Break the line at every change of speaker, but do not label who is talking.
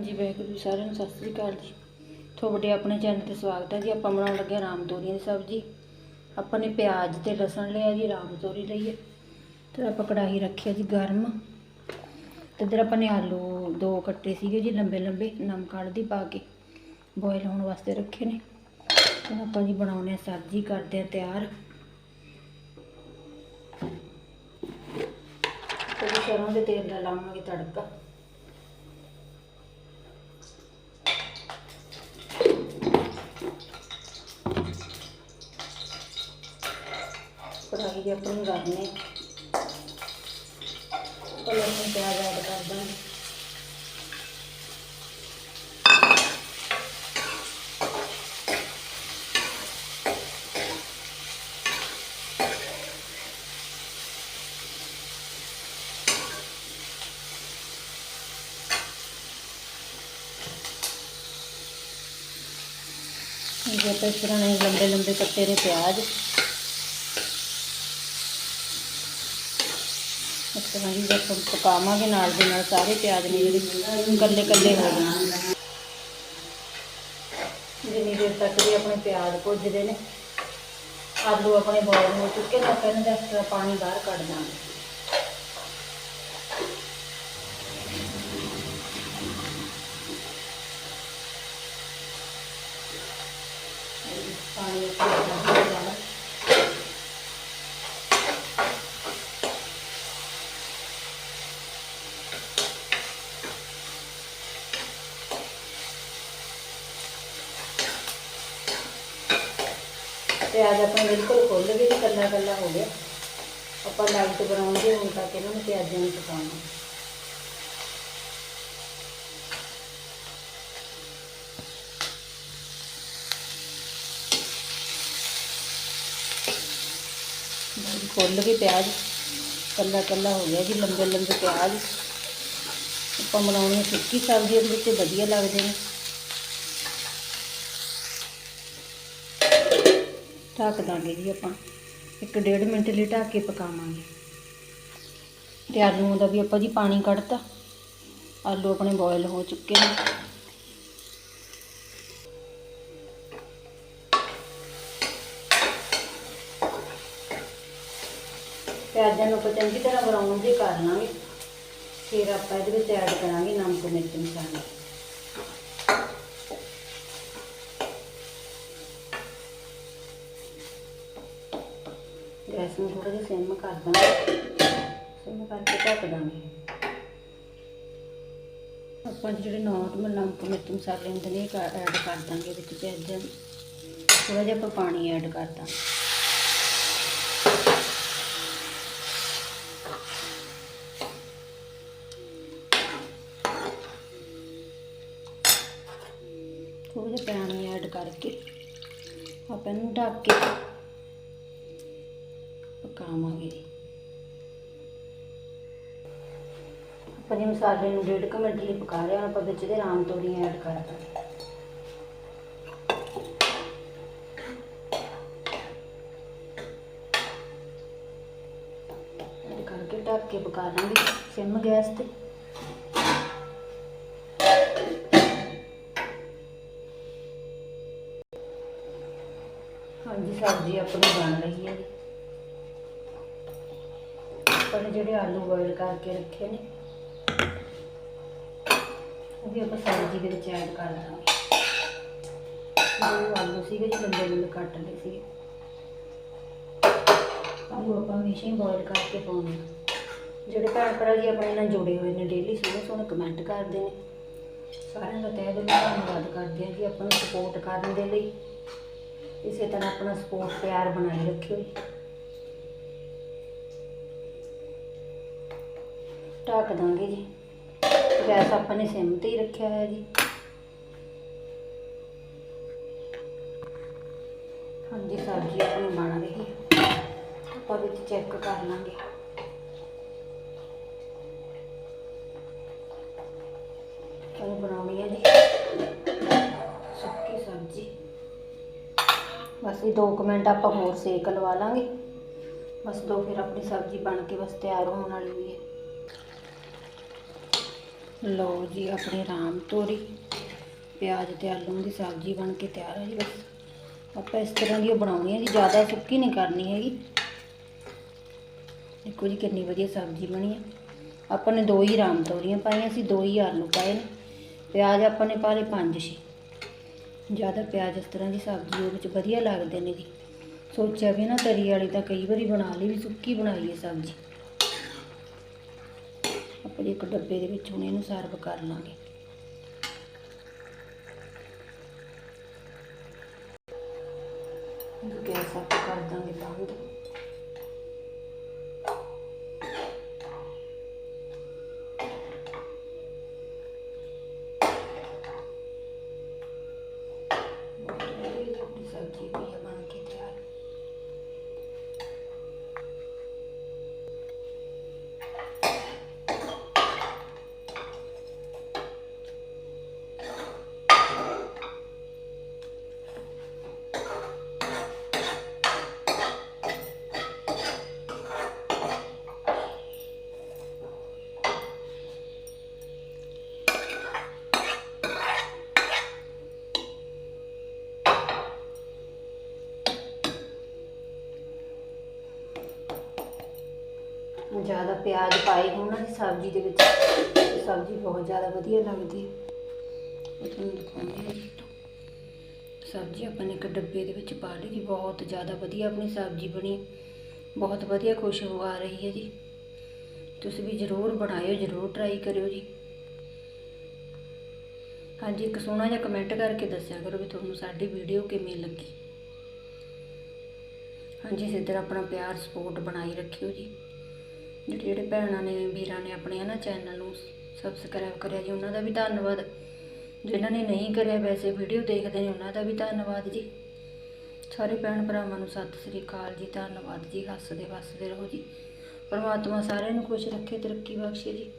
ਜੀ ਵਾਹਿਗੁਰੂ ਜੀ, ਸਾਰਿਆਂ ਨੂੰ ਸਤਿ ਸ੍ਰੀ ਅਕਾਲ ਜੀ। ਤੁਹਾਡੇ ਆਪਣੇ ਚੈਨਲ ਤੇ ਸਵਾਗਤ ਹੈ ਜੀ। ਆਪਾਂ ਬਣਾਉਣ ਲੱਗੇ ਹਾਂ ਰਾਮ ਤੋਰੀਆਂ ਦੀ ਸਬਜ਼ੀ। ਆਪਾਂ ਨੇ ਪਿਆਜ਼ ਤੇ ਲਸਣ ਲਿਆ ਜੀ, ਰਾਮ ਤੋਰੀ ਲਈ ਹੈ। ਤੇ ਆਪਾਂ ਕੜਾਹੀ ਰੱਖਿਆ ਜੀ ਗਰਮ। ਤੇ ਇਧਰ ਆਪਾਂ ਨੇ ਆਲੂ ਦੋ ਕੱਟੇ ਸੀਗੇ ਜੀ ਲੰਬੇ ਲੰਬੇ ਨਮਕ ਹਲਦੀ ਪਾ ਕੇ ਬੋਇਲ ਹੋਣ ਵਾਸਤੇ ਰੱਖੇ ਨੇ। ਤੇ ਆਪਾਂ ਜੀ ਬਣਾਉਣੇ ਆ ਸਬਜ਼ੀ, ਕਰਦੇ ਆ ਤਿਆਰ। ਤੇ ਸਰੋਂ ਦੇ ਤੇਲ ਦਾ ਲਾਵਾਂਗੇ ਤੜਕਾ। ਕੜਾਹੀ ਦੇ ਆਪਣੀ ਕਰਨੇ ਪਹਿਲਾਂ ਅਸੀਂ ਪਿਆਜ਼ ਐਡ ਕਰ ਦਾਂਗੇ ਜੇ ਆਪਾਂ ਇਸ ਤਰ੍ਹਾਂ ਨਾਲ ਲੰਬੇ ਲੰਬੇ ਕੱਟੇ ਨੇ ਪਿਆਜ਼ ਇਸ ਤਰ੍ਹਾਂ ਹੀ ਜਦ ਪਕਾਵਾਂਗੇ ਨਾਲ ਦੇ ਨਾਲ ਸਾਰੇ ਪਿਆਜ਼ ਨੇ ਜਿਹੜੇ ਕੱਲੇ ਕੱਲੇ ਹੋ ਜਾਣਗੇ ਜਿੰਨੀ ਦੇਰ ਤੱਕ ਵੀ ਆਪਣੇ ਪਿਆਜ਼ ਭੁੱਜਦੇ ਨੇ, ਆਲੂ ਆਪਣੇ ਬੋਇਲ ਹੋ ਚੁੱਕੇ ਨੇ, ਆਪਾਂ ਇਹਨਾਂ ਦਾ ਐਕਸਟਰਾ ਪਾਣੀ ਬਾਹਰ ਕੱਢ ਦਾਂਗੇ। ਪਾਣੀ ਉੱਪਰ ਕੱਢ ਦਿਆਂਗੇ ਪਿਆਜ਼ ਆਪਣਾ ਬਿਲਕੁਲ ਖੁੱਲ ਗਏ ਜੀ ਕੱਲਾ ਕੱਲਾ ਹੋ ਗਿਆ। ਆਪਾਂ ਲਾਈਟ ਬਣਾਉਂਦੇ ਹੁਣ ਤੱਕ ਇਹਨਾਂ ਨੂੰ ਪਿਆਜ਼ਾਂ ਨੂੰ ਪਕਾਉਣਾ। ਬਹੁਤ ਖੁੱਲ ਗਏ ਪਿਆਜ਼। ਕੱਲਾ ਕੱਲਾ ਹੋ ਗਿਆ ਜੀ, ਲੰਬੇ ਲੰਬੇ ਪਿਆਜ਼। ਆਪਾਂ ਬਣਾਉਣੀ ਸੁੱਕੀ ਸਬਜ਼ੀ ਉਹਦੇ ਵਿੱਚ ਵਧੀਆ ਲੱਗਦੇ ਨੇ। ਢੱਕ ਦਾਂਗੇ ਜੀ ਆਪਾਂ। ਇੱਕ ਡੇਢ ਮਿੰਟ ਲਈ ਢੱਕ ਕੇ ਪਕਾਵਾਂਗੇ। ਤੇ ਆਲੂਆਂ ਦਾ ਵੀ ਆਪਾਂ ਜੀ ਪਾਣੀ ਕੱਢਤਾ। ਆਲੂ ਆਪਣੇ ਬੋਇਲ ਹੋ ਚੁੱਕੇ ਨੇ। ਪਿਆਜ਼ਾਂ ਨੂੰ ਆਪਾਂ ਚੰਗੀ ਤਰ੍ਹਾਂ ਬਰਾਊਨ ਜੇ ਕਰ ਲਾਂਗੇ। ਫਿਰ ਆਪਾਂ ਇਹਦੇ ਵਿੱਚ ਐਡ ਕਰਾਂਗੇ ਨਮਕ, ਮਿਰਚ, ਮਸਾਲਾ। ਗੈਸ ਨੂੰ ਥੋੜਾ ਜਿਹਾ ਸਿਮ ਕਰ ਦਾਂਗੇ। ਸਿਮ ਕਰਕੇ ਢੱਕ ਦਾਂਗੇ। ਆਪਾਂ ਜਿਹੜੇ ਨਾਰਮਲ ਨਮਕ ਮਿਰਚ ਮਸਾਲੇ ਹੁੰਦੇ ਨੇ ਐਡ ਕਰ ਦਾਂਗੇ ਵਿੱਚ ਪਿਆਜ਼ਾਂ ਥੋੜਾ ਜਿਹਾ ਆਪਾਂ ਪਾਣੀ ਐਡ ਕਰ ਦਾਂਗੇ। ਥੋੜਾ ਜਿਹਾ ਪਾਣੀ ਐਡ ਕਰਕੇ ਆਪਾਂ ਇਹਨੂੰ ਢੱਕ ਕੇ ਪਕਾਵਾਂਗੇ ਜੀ। ਮਸਾਲੇ ਨੂੰ ਡੇਢ ਕੁ ਮਿੰਟ ਲਈ ਪਕਾ ਲਿਆ, ਹੁਣ ਆਪਾਂ ਵਿੱਚ ਦੇ ਰਾਮ ਤੋਰੀਆਂ ਐਡ ਕਰ ਦਾਂਗੇ ਐਡ ਕਰਕੇ ਢੱਕ ਕੇ ਪਕਾ ਲਾਂਗੇ, ਸਿਮ ਗੈਸ ਤੇ। ਹਾਂਜੀ, ਸਬਜ਼ੀ ਆਪਣੀ ਬਣ ਰਹੀ ਹੈ। ਜੀ ਆਪਾਂ ਨੇ ਜਿਹੜੇ ਆਲੂ ਬੋਇਲ ਕਰਕੇ ਰੱਖੇ ਨੇ, ਉਹ ਵੀ ਆਪਾਂ ਸਬਜ਼ੀ ਦੇ ਵਿੱਚ ਐਡ ਕਰ ਦਾਂਗੇ। ਦੋ ਆਲੂ ਸੀਗੇ ਜੀ ਲੰਬੇ ਲੰਬੇ ਕੱਟ ਲਏ ਸੀਗੇ। ਆਲੂ ਆਪਾਂ ਹਮੇਸ਼ਾ ਹੀ ਬੋਇਲ ਕਰਕੇ ਪਾਉਂਦੇ ਜਿਹੜੇ ਭੈਣ ਭਰਾ ਜੀ ਆਪਣੇ ਨਾਲ ਜੁੜੇ ਹੋਏ ਨੇ ਡੇਲੀ ਸੋਹਣੇ ਸੋਹਣੇ ਕਮੈਂਟ ਕਰਦੇ ਨੇ। ਸਾਰਿਆਂ ਦਾ ਤਹਿ ਦਿਲੋਂ ਧੰਨਵਾਦ ਕਰਦੇ ਹਾਂ ਜੀ ਆਪਾਂ ਨੂੰ ਸਪੋਰਟ ਕਰਨ ਦੇ ਲਈ। ਇਸੇ ਤਰ੍ਹਾਂ ਆਪਣਾ ਸਪੋਰਟ ਪਿਆਰ ਬਣਾਈ ਰੱਖਿਓ। ਢੱਕ ਦਾਂਗੇ ਜੀ। ਗੈਸ ਆਪਾਂ ਨੇ ਸਿਮ ਤੇ ਹੀ ਰੱਖਿਆ ਹੋਇਆ ਜੀ। ਹਾਂਜੀ ਸਬਜ਼ੀ ਆਪਣੀ ਬਣ ਰਹੀ ਆਪਾਂ ਵਿੱਚ ਚੈੱਕ ਕਰ ਲਾਂਗੇ। ਉਹ ਬਣਾਉਣੀ ਹੈ ਜੀ। ਸੁੱਕੀ ਸਬਜ਼ੀ। ਬਸ ਇਹ 2 ਮਿੰਟ ਆਪਾਂ ਹੋਰ ਸੇਕ ਲਵਾ ਲਾਂਗੇ। ਬਸ ਦੋ ਫਿਰ ਆਪਣੀ ਸਬਜ਼ੀ ਬਣ ਕੇ ਬਸ ਤਿਆਰ ਹੋਣ ਵਾਲੀ ਹੋਈ ਹੈ। ਲਓ ਜੀ ਆਪਣੀ ਰਾਮ ਤੋਰੀ। ਪਿਆਜ਼ ਤੇ ਆਲੂ ਦੀ ਸਬਜ਼ੀ ਬਣ ਕੇ ਤਿਆਰ ਹੈ ਜੀ ਬਸ। ਆਪਾਂ ਇਸ ਤਰ੍ਹਾਂ ਦੀ ਓ ਬਣਾਉਣੀ ਹੈ ਜੀ, ਜ਼ਿਆਦਾ ਸੁੱਕੀ ਨਹੀਂ ਕਰਨੀ ਹੈਗੀ। ਦੇਖੋ ਜੀ ਕਿੰਨੀ ਵਧੀਆ ਸਬਜ਼ੀ ਬਣੀ ਹੈ। ਆਪਾਂ ਨੇ ਦੋ ਹੀ ਰਾਮ ਤੋਰੀਆਂ ਪਾਈਆਂ ਸੀ, ਦੋ ਹੀ ਆਲੂ ਪਾਏ ਨੇ। ਪਿਆਜ਼ ਆਪਾਂ ਨੇ ਪਾ ਲਏ ਪੰਜ ਛੇ। ਜ਼ਿਆਦਾ ਪਿਆਜ਼ ਇਸ ਤਰ੍ਹਾਂ ਦੀ ਸਬਜ਼ੀ ਉਹਦੇ ਵਿੱਚ ਵਧੀਆ ਲੱਗਦੇ ਨੇ ਜੀ। ਸੋਚਿਆ ਵੀ ਨਾ ਤਰੀ ਵਾਲੀ ਤਾਂ ਕਈ ਵਾਰੀ ਬਣਾ ਲਈ ਵੀ ਸੁੱਕੀ ਬਣਾਈਏ ਸਬਜ਼ੀ। ਆਪਾਂ ਇੱਕ ਡੱਬੇ ਦੇ ਵਿੱਚ ਹੁਣ ਇਹਨੂੰ ਸਰਵ ਕਰ ਲਾਂਗੇ। ਗੈਸ ਆਫ ਕਰ ਦਾਂਗੇ ਬੰਦ। ਜ਼ਿਆਦਾ ਪਿਆਜ਼ ਪਾਏ ਹੋਣ ਨਾ ਜੀ ਸਬਜ਼ੀ ਦੇ ਵਿੱਚ ਸਬਜ਼ੀ ਬਹੁਤ ਜ਼ਿਆਦਾ ਵਧੀਆ ਲੱਗਦੀ ਹੈ। ਉਹ ਤੁਹਾਨੂੰ ਦਿਖਾਉਂਦੀ ਹਾਂ ਜੀ। ਸਬਜ਼ੀ ਆਪਾਂ ਨੇ ਇੱਕ ਡੱਬੇ ਦੇ ਵਿੱਚ ਪਾ ਲਈ ਜੀ। ਬਹੁਤ ਜ਼ਿਆਦਾ ਵਧੀਆ ਆਪਣੀ ਸਬਜ਼ੀ ਬਣੀ। ਬਹੁਤ ਵਧੀਆ ਖੁਸ਼ਬੂ ਆ ਰਹੀ ਹੈ ਜੀ। ਤੁਸੀਂ ਵੀ ਜ਼ਰੂਰ ਬਣਾਇਓ, ਜ਼ਰੂਰ ਟਰਾਈ ਕਰਿਓ ਜੀ। ਹਾਂਜੀ, ਇੱਕ ਸੋਹਣਾ ਜਿਹਾ ਕਮੈਂਟ ਕਰਕੇ ਦੱਸਿਆ ਕਰੋ ਵੀ ਤੁਹਾਨੂੰ ਸਾਡੀ ਵੀਡੀਓ ਕਿਵੇਂ ਲੱਗੀ। ਹਾਂਜੀ ਇਸੇ ਤਰ੍ਹਾਂ ਆਪਣਾ ਪਿਆਰ ਸਪੋਰਟ ਬਣਾਈ ਰੱਖਿਓ ਜੀ। ਜਿਹੜੇ ਜਿਹੜੇ ਭੈਣਾਂ ਨੇ, ਵੀਰਾਂ ਨੇ ਆਪਣੇ ਹੈ ਨਾ ਚੈਨਲ ਨੂੰ ਸਬਸਕ੍ਰਾਈਬ ਕਰਿਆ ਜੀ, ਉਹਨਾਂ ਦਾ ਵੀ ਧੰਨਵਾਦ। ਜਿਨ੍ਹਾਂ ਨੇ ਨਹੀਂ ਕਰਿਆ ਵੈਸੇ ਵੀਡੀਓ ਦੇਖਦੇ ਨੇ, ਉਹਨਾਂ ਦਾ ਵੀ ਧੰਨਵਾਦ ਜੀ। ਸਾਰੇ ਭੈਣ ਭਰਾਵਾਂ ਨੂੰ ਸਤਿ ਸ੍ਰੀ ਅਕਾਲ ਜੀ, ਧੰਨਵਾਦ ਜੀ, ਹੱਸਦੇ ਵਸਦੇ ਰਹੋ ਜੀ। ਪਰਮਾਤਮਾ ਸਾਰਿਆਂ ਨੂੰ ਖੁਸ਼ ਰੱਖੇ, ਤਰੱਕੀ ਬਖਸ਼ੇ ਜੀ।